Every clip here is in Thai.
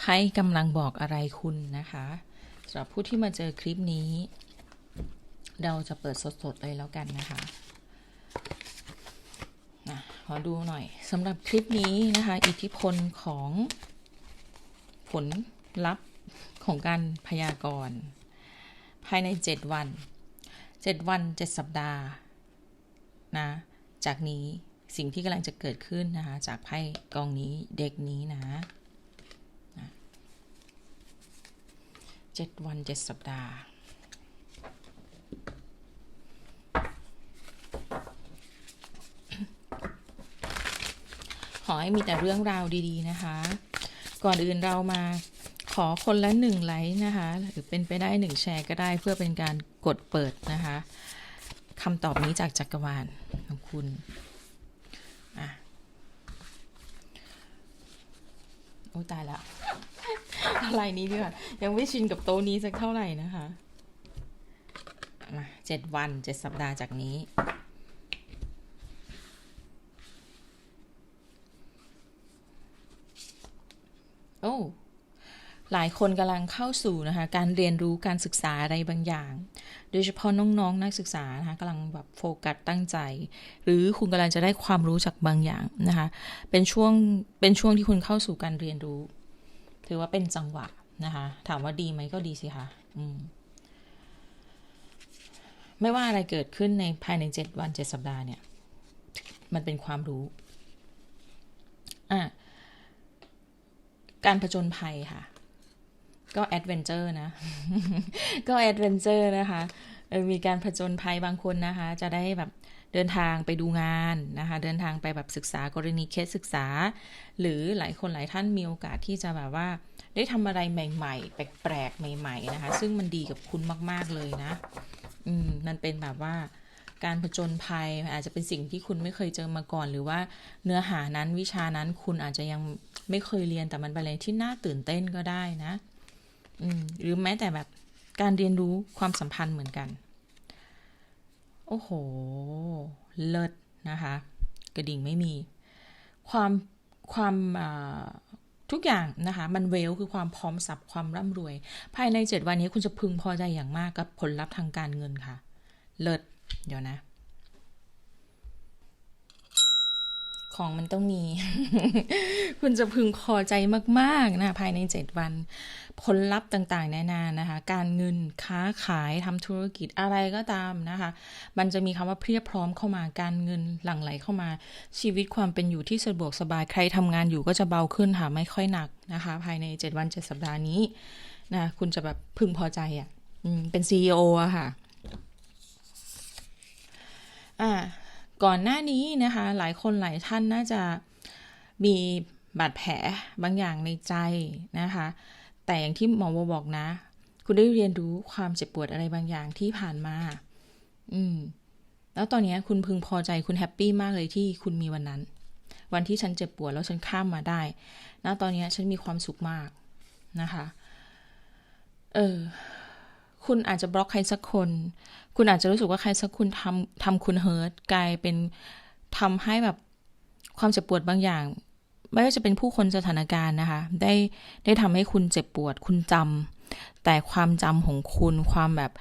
ไพ่กำลังบอกอะไรคุณนะคะสำหรับผู้ที่มาเจอคลิปนี้ เราจะเปิดสดๆเลยแล้วกันนะคะนะขอดูหน่อยสำหรับคลิปนี้นะคะ อิทธิพลของผลลัพธ์ของการพยากรณ์ภายใน 7 วัน 7 วัน 7 สัปดาห์นะจากนี้สิ่งที่กำลังจะเกิดขึ้นนะคะ จากไพ่กองนี้เด็กนี้นะ เจ็ดวันเจ็ดสัปดาห์ขอให้มีแต่เรื่องราวดีๆนะคะ ก่อนอื่นเรามาขอคนละหนึ่งไลค์นะคะ หรือเป็นไปได้หนึ่งแชร์ก็ได้เพื่อเป็นการกดเปิดนะคะคำตอบนี้จากจักรวาลของคุณอะโอ้ตายละ อะไรนี้ดีกว่ายังไม่ชินกับโต๊ะนี้สักเท่าไหร่นะคะมาเจ็ดวันเจ็ดสัปดาห์จากนี้ โอ้หลายคนกำลังเข้าสู่นะคะการเรียนรู้การศึกษาอะไรบางอย่าง โดยเฉพาะน้องๆนนักศึกษานะคะกำลังแบบโฟกัสตั้งใจ หรือคุณกำลังจะได้ความรู้จากบางอย่างนะคะเป็นช่วงเป็นช่วงที่คุณเข้าสู่การเรียนรู้ ถือว่าเป็นจังหวะนะคะ ถามว่าดีไหมก็ดีสิคะอืมไม่ว่าอะไรเกิดขึ้นในภายในเจ็ดวันเจ็ดสัปดาห์เนี่ย มันเป็นความรู้อะการผจญภัยค่ะ ก็แอดเวนเจอร์นะ ก็แอดเวนเจอร์นะคะมีการผจญภัยบางคนนะคะ จะได้แบบ เดินทางไปดูงานนะคะ เดินทางไปแบบศึกษากรณีเคสศึกษา หรือหลายคนหลายท่านมีโอกาสที่จะแบบว่า ได้ทำอะไรใหม่ ๆ แปลกๆ ใหม่ ๆ นะคะ ซึ่งมันดีกับคุณมาก ๆ เลยนะ อืม มันเป็นแบบว่าการผจญภัยอาจจะเป็นสิ่งที่คุณไม่เคยเจอมาก่อน หรือว่าเนื้อหานั้นวิชานั้นคุณอาจจะยังไม่เคยเรียนแต่มันเป็นอะไรที่น่าตื่นเต้นก็ได้นะ อืม หรือแม้แต่แบบการเรียนรู้ความสัมพันธ์เหมือนกัน โอ้โห เลิศนะคะ กระดิ่งไม่มี ความความทุกอย่างนะคะ มันเวลคือความพร้อมสับความร่ำรวย ภายในเจ็ดวันนี้คุณจะพึงพอใจอย่างมากกับผลลัพธ์ทางการเงินค่ะ เลิศเดี๋ยวนะ ของมันต้องมี คุณจะพึงพอใจมากๆนะภายในเจ็ดวัน ผลลัพธ์ต่างๆแน่นานะคะ การเงินค้าขายทำธุรกิจอะไรก็ตามนะคะ มันจะมีคำว่าเพียบพร้อมเข้ามาการเงินหลั่งไหลเข้ามา ชีวิตความเป็นอยู่ที่สะดวกสบายใครทำงานอยู่ก็จะเบาขึ้นค่ะไม่ค่อยหนักนะคะ ภายในเจ็ดวันเจ็ดสัปดาห์นี้นะคุณจะแบบพึงพอใจอะ่ะเป็นซีออะค่ะ อ่า ก่อนหน้านี้นะคะ หลายคนหลายท่านน่าจะมีบาดแผลบางอย่างในใจนะคะ แต่อย่างที่หมอโบบอกนะ คุณได้เรียนรู้ความเจ็บปวดอะไรบางอย่างที่ผ่านมา อืม แล้วตอนนี้คุณพึงพอใจคุณแฮปปี้มากเลยที่คุณมีวันนั้น วันที่ฉันเจ็บปวดแล้วฉันข้ามมาได้นะตอนนี้ฉันมีความสุขมากนะคะ เออ คุณอาจจะบล็อกใครสักคน คุณอาจจะรู้สึกว่าใครสักคนทำทำคุณเฮิร์ตกลายเป็นทำให้แบบความเจ็บปวดบางอย่าง ไม่ว่าจะเป็นผู้คนสถานการณ์นะคะ ได้ได้ทำให้คุณเจ็บปวด คุณจำแต่ความจำของคุณความแบบ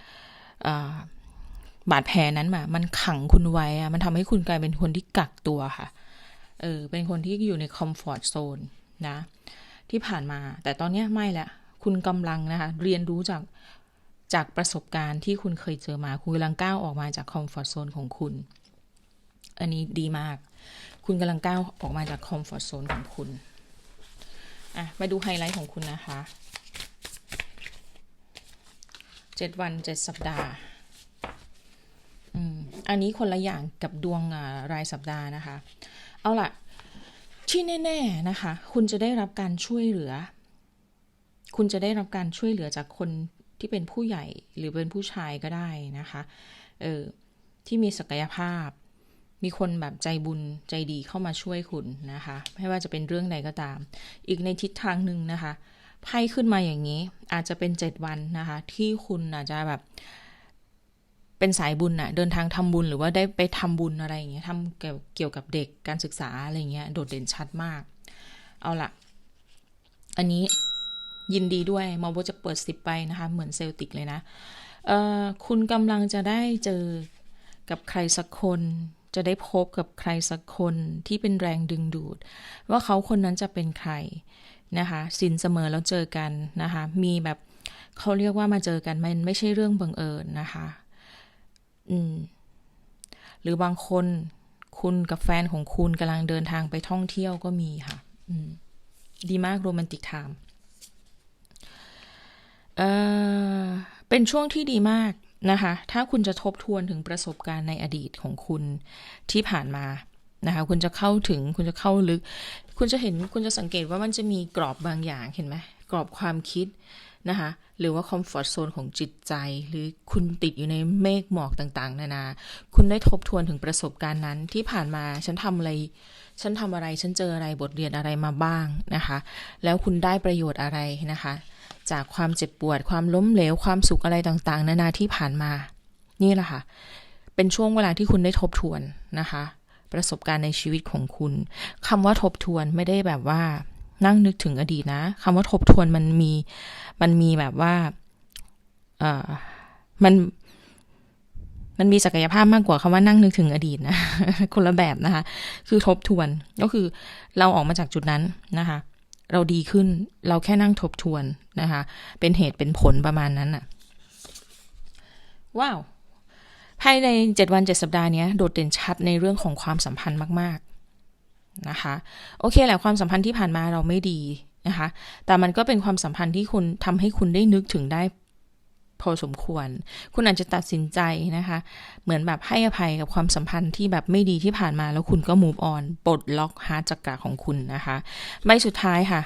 บาดแผลนั้นมามันขังคุณไว้อะมันทำให้คุณกลายเป็นคนที่กักตัวค่ะ เออ เป็นคนที่อยู่ในคอมฟอร์ทโซนนะ ที่ผ่านมา แต่ตอนนี้ไม่ละ คุณกำลังนะคะ เรียนรู้จาก จากประสบการณ์ที่คุณเคยเจอมา คุณกำลังก้าวออกมาจากคอมฟอร์ทโซนของคุณ อันนี้ดีมาก คุณกำลังก้าวออกมาจากคอมฟอร์ทโซนของคุณอะมาดูไฮไลท์ของคุณนะคะเจ็ดวันเจ็ดสัปดาห์อันนี้คนละอย่างกับดวงรายสัปดาห์นะคะ เอาล่ะ ที่แน่ ๆนะคะ คุณจะได้รับการช่วยเหลือ คุณจะได้รับการช่วยเหลือจากคน ที่เป็นผู้ใหญ่หรือเป็นผู้ชายก็ได้นะคะ เออที่มีศักยภาพ มีคนแบบใจบุญใจดีเข้ามาช่วยคุณนะคะ ไม่ว่าจะเป็นเรื่องใดก็ตาม อีกในทิศทางหนึ่งนะคะไพ่ขึ้นมาอย่างนี้ อาจจะเป็นเจ็ดวันนะคะ ที่คุณอาจจะแบบเป็นสายบุญอะเดินทางทำบุญหรือว่าได้ไปทำบุญอะไรอย่างเงี้ยทำเกี่ยวเกี่ยวกับเด็กการศึกษาอะไรเงี้ยโดดเด่นชัดมาก เอาละอันนี้ ยินดีด้วยมอโบจะเปิดสิบไปนะคะ เหมือนเซลติกเลยนะเออคุณกำลังจะได้เจอกับใครสักคน จะได้พบกับใครสักคนที่เป็นแรงดึงดูด ว่าเขาคนนั้นจะเป็นใครนะคะสินเสมอแล้วเจอกันนะคะ มีแบบเขาเรียกว่ามาเจอกันมันไม่ใช่เรื่องบังเอิญนะคะอืมหรือบางคนคุณกับแฟนของคุณกำลังเดินทางไปท่องเที่ยวก็มีค่ะ ดีมากโรแมนติกไทม์ เออเป็นช่วงที่ดีมากนะคะ ถ้าคุณจะทบทวนถึงประสบการณ์ในอดีตของคุณที่ผ่านมานะคะ คุณจะเข้าถึงคุณจะเข้าลึก คุณจะเห็นคุณจะสังเกตว่ามันจะมีกรอบบางอย่างเห็นไหมกรอบความคิดนะคะหรือว่าคอมฟอร์ทโซนของจิตใจ หรือคุณติดอยู่ในเมฆหมอกต่างๆ นานา คุณได้ทบทวนถึงประสบการณ์นั้นที่ผ่านมาฉันทำอะไร ฉันทำอะไรฉันเจออะไรบทเรียนอะไรมาบ้างนะคะ แล้วคุณได้ประโยชน์อะไรนะคะ จากความเจ็บปวด ความล้มเหลว ความสุขอะไรต่างๆ นานาที่ผ่านมา นี่แหละค่ะ เป็นช่วงเวลาที่คุณได้ทบทวนนะคะ ประสบการณ์ในชีวิตของคุณคำว่าทบทวนไม่ได้แบบว่านั่งนึกถึงอดีตนะคำว่าทบทวนมันมี มันมีแบบว่า เออมันมันมีศักยภาพมากกว่าคำว่านั่งนึกถึงอดีตนะ คนละแบบนะคะ คือทบทวนก็คือเราออกมาจากจุดนั้นนะคะ เราดีขึ้น เราแค่นั่งทบทวนนะคะ เป็นเหตุเป็นผลประมาณนั้นอะว้าว ภายในเจ็ดวันเจ็ดสัปดาห์นี้โดดเด่นชัดในเรื่องของความสัมพันธ์มาก ๆ นะคะ โอเคแหละความสัมพันธ์ที่ผ่านมาเราไม่ดีนะคะ แต่มันก็เป็นความสัมพันธ์ที่คุณทำให้คุณได้นึกถึงได้ พอสมควร คุณอาจจะตัดสินใจนะคะ เหมือนแบบให้อภัยกับความสัมพันธ์ที่แบบไม่ดีที่ผ่านมาแล้วคุณก็ move on ปลดล็อกฮาร์ดจักระของคุณนะคะ ใบสุดท้ายค่ะ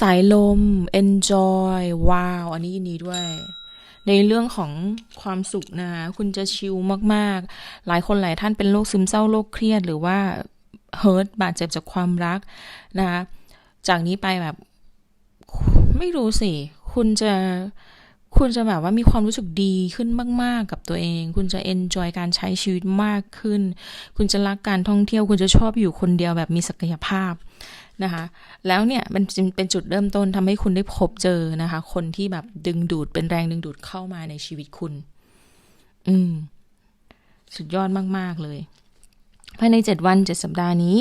สายลม enjoy ว้าว อันนี้ยินดีด้วยในเรื่องของความสุขนะคุณจะชิลมาก ๆ หลายคนหลายท่านเป็นโรคซึมเศร้าโรคเครียดหรือว่าเฮิร์ตบาดเจ็บจากความรักนะคะจากนี้ไปแบบ ไม่รู้สิ คุณจะ คุณจะแบบว่ามีความรู้สึกดีขึ้นมาก ๆ กับตัวเอง คุณจะเอนจอยการใช้ชีวิตมากขึ้น คุณจะรักการท่องเที่ยว คุณจะชอบอยู่คนเดียวแบบมีศักยภาพนะคะ แล้วเนี่ยมันเป็นจุดเริ่มต้นทำให้คุณได้พบเจอนะคะ คนที่แบบดึงดูดเป็นแรงดึงดูดเข้ามาในชีวิตคุณ อืม สุดยอดมาก ๆ เลยภายในเจ็ดวันเจ็ดสัปดาห์นี้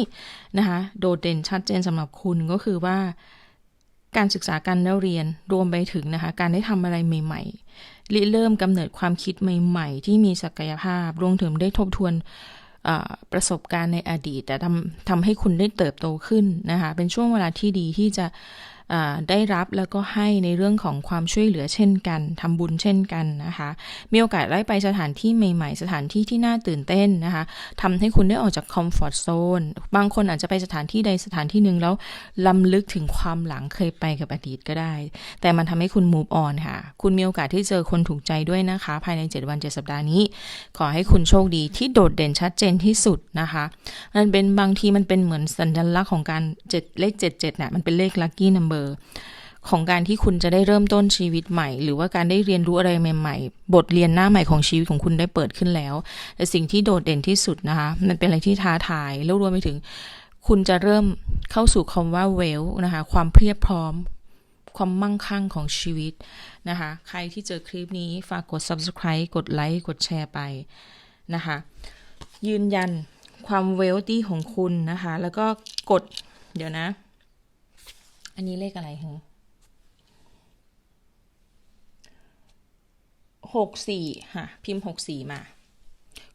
นะคะ โดดเด่นชัดเจนสำหรับคุณก็คือว่า การศึกษาการเรียนรวมไปถึงนะคะการได้ทำอะไรใหม่ๆริเริ่มกำเนิดความคิดใหม่ ๆ ที่มีศักยภาพรวมถึงได้ทบทวนประสบการณ์ในอดีต แต่ทำทำให้คุณได้เติบโตขึ้นนะคะเป็นช่วงเวลาที่ดีที่จะ ได้รับแล้วก็ให้ในเรื่องของความช่วยเหลือเช่นกันทำบุญเช่นกันนะคะ มีโอกาสได้ไปสถานที่ใหม่ ๆ สถานที่ที่น่าตื่นเต้นนะคะทำให้คุณได้ออกจากคอมฟอร์ทโซนบางคนอาจจะไปสถานที่ใดสถานที่หนึ่งแล้วลำลึกถึงความหลังเคยไปกับอดีตก็ได้ แต่มันทำให้คุณ move on ค่ะ คุณมีโอกาสที่เจอคนถูกใจด้วยนะคะ ภายใน 7 วัน 7 สัปดาห์นี้ ขอให้คุณโชคดีที่โดดเด่นชัดเจนที่สุดนะคะ มันเป็นบางทีมันเป็นเหมือนสัญลักษณ์ของการเจ็ดเลข 77เนี่ยมันเป็นเลขลัคกี้นัมเบ lucky number ของการที่คุณจะได้เริ่มต้นชีวิตใหม่ หรือว่าการได้เรียนรู้อะไรใหม่ ๆ บทเรียนหน้าใหม่ของชีวิตของคุณได้เปิดขึ้นแล้ว แต่สิ่งที่โดดเด่นที่สุดนะคะ มันเป็นอะไรที่ท้าทายแล้วรวมไปถึง คุณจะเริ่มเข้าสู่คำว่าเวลนะคะ ความเพียบพร้อม ความมั่งคั่งของชีวิตนะคะ ใครที่เจอคลิปนี้ฝากกด subscribe กดไลค์กดแชร์ไปนะคะ ยืนยันความเวลตี้ของคุณนะคะ แล้วก็กดเดี๋ยวนะ อันนี้เลขอะไรฮะหกสี่ค่ะ พิมพ์หกสี่มา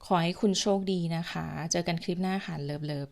ขอให้คุณโชคดีนะคะ เจอกันคลิปหน้าค่ะเลิฟเลิฟ